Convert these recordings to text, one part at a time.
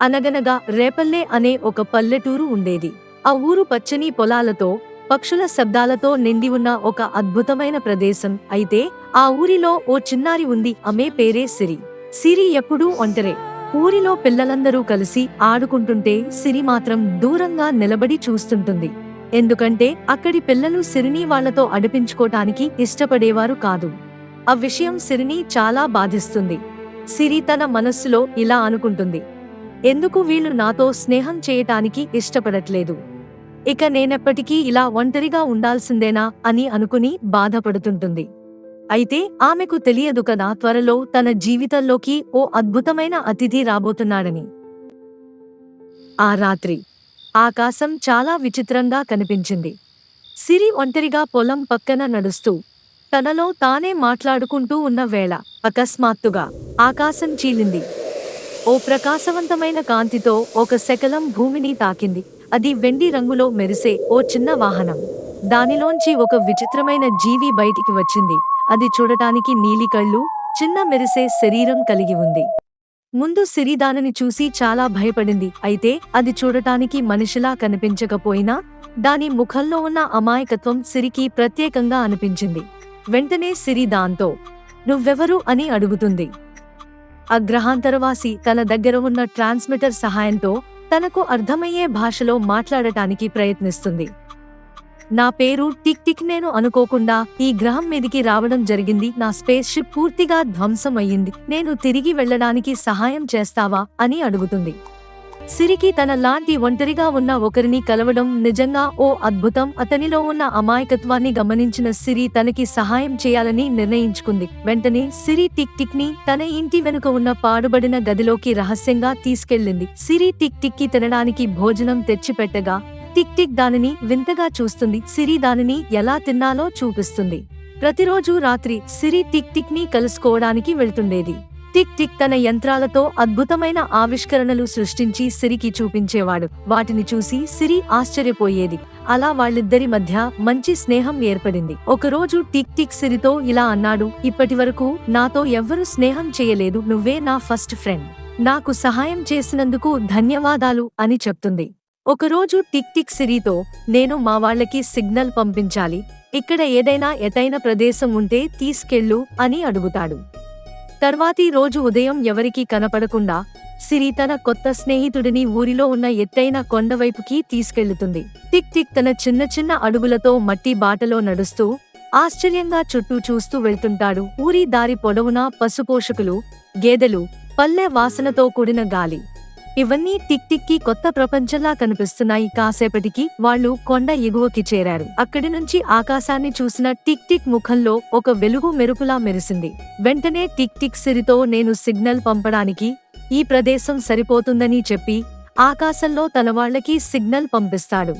అనగనగా రేపల్లె అనే ఒక పల్లెటూరు ఉండేది. ఆ ఊరు పచ్చని పొలాలతో పక్షుల శబ్దాలతో నిండి ఉన్న ఒక అద్భుతమైన ప్రదేశం. అయితే ఆ ఊరిలో ఓ చిన్నారి ఉంది. ఆమె పేరే సిరి. సిరి ఎప్పుడూ ఒంటరే. ఊరిలో పిల్లలందరూ కలిసి ఆడుకుంటుంటే సిరి మాత్రం దూరంగా నిలబడి చూస్తుంటుంది. ఎందుకంటే అక్కడి పిల్లలు సిరిని వాళ్ళతో అడిపించుకోటానికి ఇష్టపడేవారు కాదు. ఆ విషయం సిరిని చాలా బాధిస్తుంది. సిరి తన మనస్సులో ఇలా అనుకుంటుంది. ఎందుకు వీళ్ళు నాతో స్నేహం చేయటానికి ఇష్టపడట్లేదు? ఇక నేనెప్పటికీ ఇలా ఒంటరిగా ఉండాల్సిందేనా అని అనుకుని బాధపడుతుంటుంది. అయితే ఆమెకు తెలియదు కదా త్వరలో తన జీవితంలోకి ఓ అద్భుతమైన అతిథి రాబోతున్నాడని. ఆ రాత్రి ఆకాశం చాలా విచిత్రంగా కనిపించింది. సిరి ఒంటరిగా పొలం పక్కన నడుస్తూ తనలో తానే మాట్లాడుకుంటూ ఉన్న వేళ అకస్మాత్తుగా ఆకాశం చీలింది. ఓ ప్రకాశవంతమైన కాంతితో ఒక శకలం భూమిని తాకింది. అది వెండి రంగులో మెరిసే ఓ చిన్న వాహనం. దానిలోంచి ఒక విచిత్రమైన జీవి బయటికి వచ్చింది. అది చూడటానికి నీలి కళ్ళు చిన్న మెరిసే శరీరం కలిగి ఉంది. ముందు సిరి దానిని చూసి చాలా భయపడింది. అయితే అది చూడటానికి మనిషిలా కనిపించకపోయినా దాని ముఖంలో ఉన్న అమాయకత్వం సిరికి ప్రత్యేకంగా అనిపించింది. వెంటనే సిరి దాంతో నువ్వెవరు? అని అడుగుతుంది. ఆ గ్రహాంతరవాసి తన దగ్గర ఉన్న ట్రాన్స్మిటర్ సహాయంతో తనకు అర్థమయ్యే భాషలో మాట్లాడటానికి ప్రయత్నిస్తుంది. నా పేరు టిక్ టిక్ నేను అనుకోకుండా ఈ గ్రహం మీదికి రావడం జరిగింది. నా స్పేస్ షిప్ పూర్తిగా ధ్వంసం అయ్యింది నేను తిరిగి వెళ్ళడానికి సహాయం చేస్తావా? అని అడుగుతుంది. సిరికి తన లాంటి ఒంటరిగా ఉన్న ఒకరిని కలవడం నిజంగా ఓ అద్భుతం. అతనిలో ఉన్న అమాయకత్వాన్ని గమనించిన సిరి తనకి సహాయం చేయాలని నిర్ణయించుకుంది. వెంటనే సిరి టిక్ టిక్ని తన ఇంటి వెనుక ఉన్న పాడుబడిన గదిలోకి రహస్యంగా తీసుకెళ్ళింది. సిరి టిక్ టిక్కి తినడానికి భోజనం తెచ్చిపెట్టగా టిక్ టిక్ దానిని వింతగా చూస్తుంది. సిరి దానిని ఎలా తిన్నాలో చూపిస్తుంది. ప్రతిరోజు రాత్రి సిరి టిక్ టిక్ని కలుసుకోవడానికి వెళ్తుండేది. టిక్ టిక్ తన యంత్రాలతో అద్భుతమైన ఆవిష్కరణలు సృష్టించి సిరికి చూపించేవాడు. వాటిని చూసి సిరి ఆశ్చర్యపోయేది. అలా వాళ్ళిద్దరి మధ్య మంచి స్నేహం ఏర్పడింది. ఒకరోజు టిక్ టిక్ సిరితో ఇలా అన్నాడు ఇప్పటివరకు నాతో ఎవ్వరూ స్నేహం చేయలేదు. నువ్వే నా ఫస్ట్ ఫ్రెండ్. నాకు సహాయం చేసినందుకు ధన్యవాదాలు అని చెప్తుంది. ఒకరోజు టిక్ టిక్ సిరితో నేను మా వాళ్ళకి సిగ్నల్ పంపించాలి. ఇక్కడ ఏదైనా ఎతైన ప్రదేశం ఉంటే తీసుకెళ్ళు అని అడుగుతాడు. తర్వాతి రోజు ఉదయం ఎవరికీ కనపడకుండా సిరి తన కొత్త స్నేహితుడిని ఊరిలో ఉన్న ఎత్తైన కొండవైపుకి తీసుకెళ్ళుతుంది. టిక్ టిక్ తన చిన్న చిన్న అడుగులతో మట్టి బాటలో నడుస్తూ ఆశ్చర్యంగా చుట్టూ చూస్తూ వెళ్తుంటాడు. ఊరి దారి పొడవునా పశుపోషకులు గేదెలు పల్లె వాసనతో కూడిన గాలి. ఇవన్నీ టిక్ టిక్కి కొత్త ప్రపంచంలా కనిపిస్తున్నాయి. కాసేపటికి వాళ్ళు కొండ ఎగువకి చేరారు. అక్కడి నుంచి ఆకాశాన్ని చూసిన టిక్ టిక్ ముఖంలో ఒక వెలుగు మెరుపులా మెరిసింది. వెంటనే టిక్ టిక్ సిరితో నేను సిగ్నల్ పంపడానికి ఈ ప్రదేశం సరిపోతుందని చెప్పి ఆకాశంలో తన వాళ్ళకి సిగ్నల్ పంపిస్తాడు.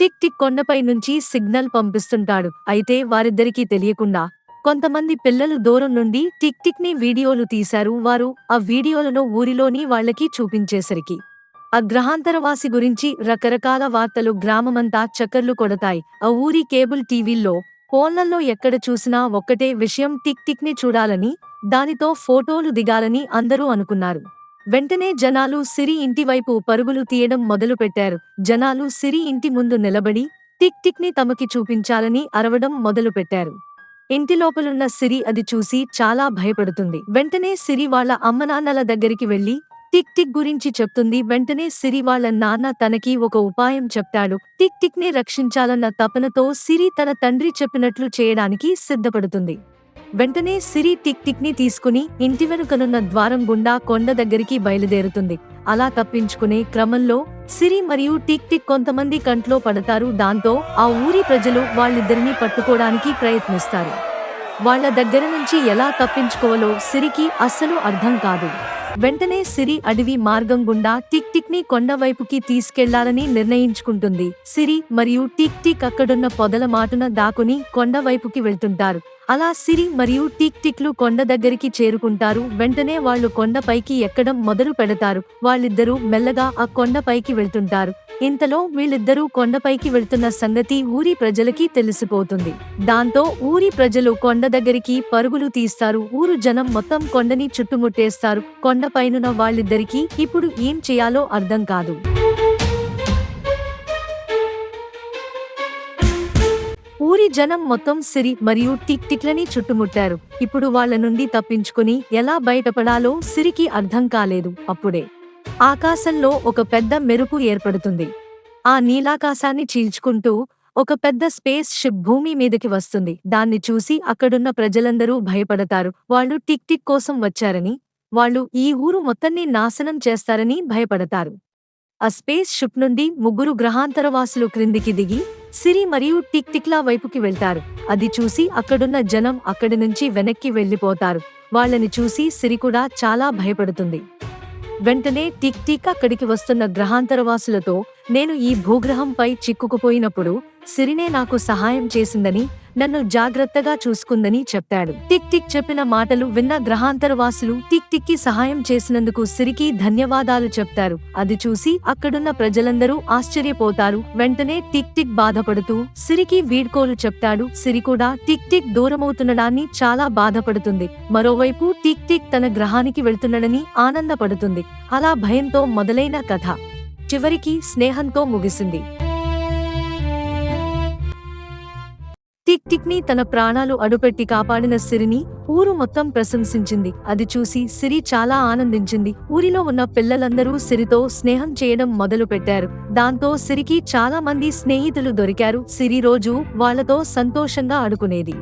టిక్ టిక్ కొండపై నుంచి సిగ్నల్ పంపిస్తుంటాడు. అయితే వారిద్దరికీ తెలియకుండా కొంతమంది పిల్లలు దూరం నుండి టిక్ టిక్ని వీడియోలు తీశారు. వారు ఆ వీడియోలను ఊరిలోని వాళ్ళకి చూపించేసరికి ఆ గ్రహాంతరవాసి గురించి రకరకాల వార్తలు గ్రామమంతా చక్కర్లు కొడతాయి. ఆ ఊరి కేబుల్ టీవీల్లో ఫోన్లలో ఎక్కడ చూసినా ఒక్కటే విషయం టిక్ టిక్ని చూడాలని దానితో ఫోటోలు దిగాలని అందరూ అనుకున్నారు. వెంటనే జనాలు సిరి ఇంటి వైపు పరుగులు తీయడం మొదలుపెట్టారు. జనాలు సిరి ఇంటి ముందు నిలబడి టిక్ టిక్ని తమకి చూపించాలని అరవడం మొదలుపెట్టారు. ఇంటి లోపలున్న సిరి అది చూసి చాలా భయపడుతుంది. వెంటనే సిరి వాళ్ళ అమ్మనాన్నల దగ్గరికి వెళ్ళి టిక్ టిక్ గురించి చెప్తుంది. వెంటనే సిరి వాళ్ళ నాన్న తనకి ఒక ఉపాయం చెప్తాడు. టిక్ టిక్ని రక్షించాలన్న తపనతో సిరి తన తండ్రి చెప్పినట్లు చేయడానికి సిద్ధపడుతుంది. వెంటనే సిరి టిక్ టిక్ని తీసుకుని ఇంటి వెనుకనున్న ద్వారం గుండా కొండ దగ్గరికి బయలుదేరుతుంది. అలా తప్పించుకునే క్రమంలో సిరి మరియు టిక్ టిక్ కొంతమంది కంట్లో పడతారు. దాంతో ఆ ఊరి ప్రజలు వాళ్ళిద్దరినీ పట్టుకోవడానికి ప్రయత్నిస్తారు. వాళ్ళ దగ్గర నుంచి ఎలా తప్పించుకోవాలో సిరికి అస్సలు అర్థం కాదు. వెంటనే సిరి అడవి మార్గం గుండా టిక్ టిక్ని కొండ వైపుకి తీసుకెళ్ళాలని నిర్ణయించుకుంటుంది. సిరి మరియు టిక్ టిక్ అక్కడున్న పొదల మాటున దాకుని కొండ వైపుకి వెళ్తుంటారు. అలా సిరి మరియు టిక్ టిక్లు కొండ దగ్గరికి చేరుకుంటారు. వెంటనే వాళ్ళు కొండపైకి ఎక్కడం మొదలు పెడతారు. వాళ్ళిద్దరూ మెల్లగా ఆ కొండపైకి వెళ్తుంటారు. ఇంతలో వీళ్ళిద్దరూ కొండపైకి వెళ్తున్న సంగతి ఊరి ప్రజలకి తెలిసిపోతుంది. దాంతో ఊరి ప్రజలు కొండ దగ్గరికి పరుగులు తీస్తారు. ఊరు జనం మొత్తం కొండని చుట్టుముట్టేస్తారు. కొండపైనున్న వాళ్ళిద్దరికీ ఇప్పుడు ఏం చేయాలో అర్థం కాదు. ఊరి జనం మొత్తం సిరి మరియు టిక్ టిక్లని చుట్టుముట్టారు. ఇప్పుడు వాళ్ళ నుండి తప్పించుకుని ఎలా బయటపడాలో సిరికి అర్థం కాలేదు. అప్పుడే ఆకాశంలో ఒక పెద్ద మెరుపు ఏర్పడుతుంది. ఆ నీలాకాశాన్ని చీల్చుకుంటూ ఒక పెద్ద స్పేస్ షిప్ భూమి మీదకి వస్తుంది. దాన్ని చూసి అక్కడున్న ప్రజలందరూ భయపడతారు. వాళ్ళు టిక్ టిక్ కోసం వచ్చారని వాళ్ళు ఈ ఊరు మొత్తాన్ని నాశనం చేస్తారని భయపడతారు. ఆ స్పేస్ షిప్ నుండి ముగ్గురు గ్రహాంతరవాసులు క్రిందికి దిగి సిరి మరియు టిక్ టిక్లా వైపుకి వెళ్తారు. అది చూసి అక్కడున్న జనం అక్కడి నుంచి వెనక్కి వెళ్ళిపోతారు వాళ్ళని చూసి సిరి కూడా చాలా భయపడుతుంది. వెంటనే టిక్ టిక్ అక్కడికి వస్తున్న గ్రహాంతరవాసులతో నేను ఈ భూగ్రహంపై చిక్కుకుపోయినప్పుడు సిరినే నాకు సహాయం చేసిందని నన్ను జాగ్రత్తగా చూసుకుందని చెప్పాడు టిక్ టిక్ చెప్పిన మాటలు విన్న గ్రహాంతరవాసులు టిక్ టిక్కి సహాయం చేసినందుకు సిరికి ధన్యవాదాలు చెప్తారు. అది చూసి అక్కడున్న ప్రజలందరూ ఆశ్చర్యపోతారు. వెంటనే టిక్ టిక్ బాధపడుతూ సిరికి వీడ్కోలు చెప్తాడు. సిరి కూడా టిక్ టిక్ దూరమవుతుండడాన్ని చాలా బాధపడుతుంది. మరోవైపు టిక్ టిక్ తన గ్రహానికి వెళ్తున్నాడని ఆనందపడుతుంది. అలా భయంతో మొదలైన కథ. చివరికి స్నేహంతో ముగిసింది. టిక్ టిక్ని తన ప్రాణాలు అడుపెట్టి కాపాడిన సిరిని ఊరు మొత్తం ప్రశంసించింది. అది చూసి సిరి చాలా ఆనందించింది. ఊరిలో ఉన్న పిల్లలందరూ సిరితో స్నేహం చేయడం మొదలు పెట్టారు దాంతో సిరికి చాలా మంది స్నేహితులు దొరికారు. సిరి రోజు వాళ్ళతో సంతోషంగా ఆడుకునేది.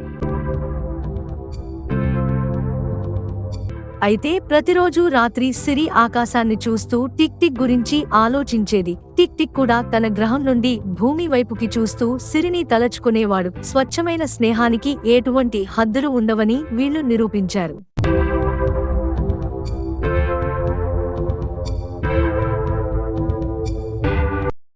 అయితే ప్రతిరోజు రాత్రి సిరి ఆకాశాన్ని చూస్తూ టిక్ టిక్ గురించి ఆలోచించేది. టిక్ టిక్ కూడా తన గ్రహం నుండి భూమి వైపుకి చూస్తూ సిరిని తలచుకునేవాడు. స్వచ్ఛమైన స్నేహానికి ఎటువంటి హద్దులు ఉండవని వీళ్ళు నిరూపించారు.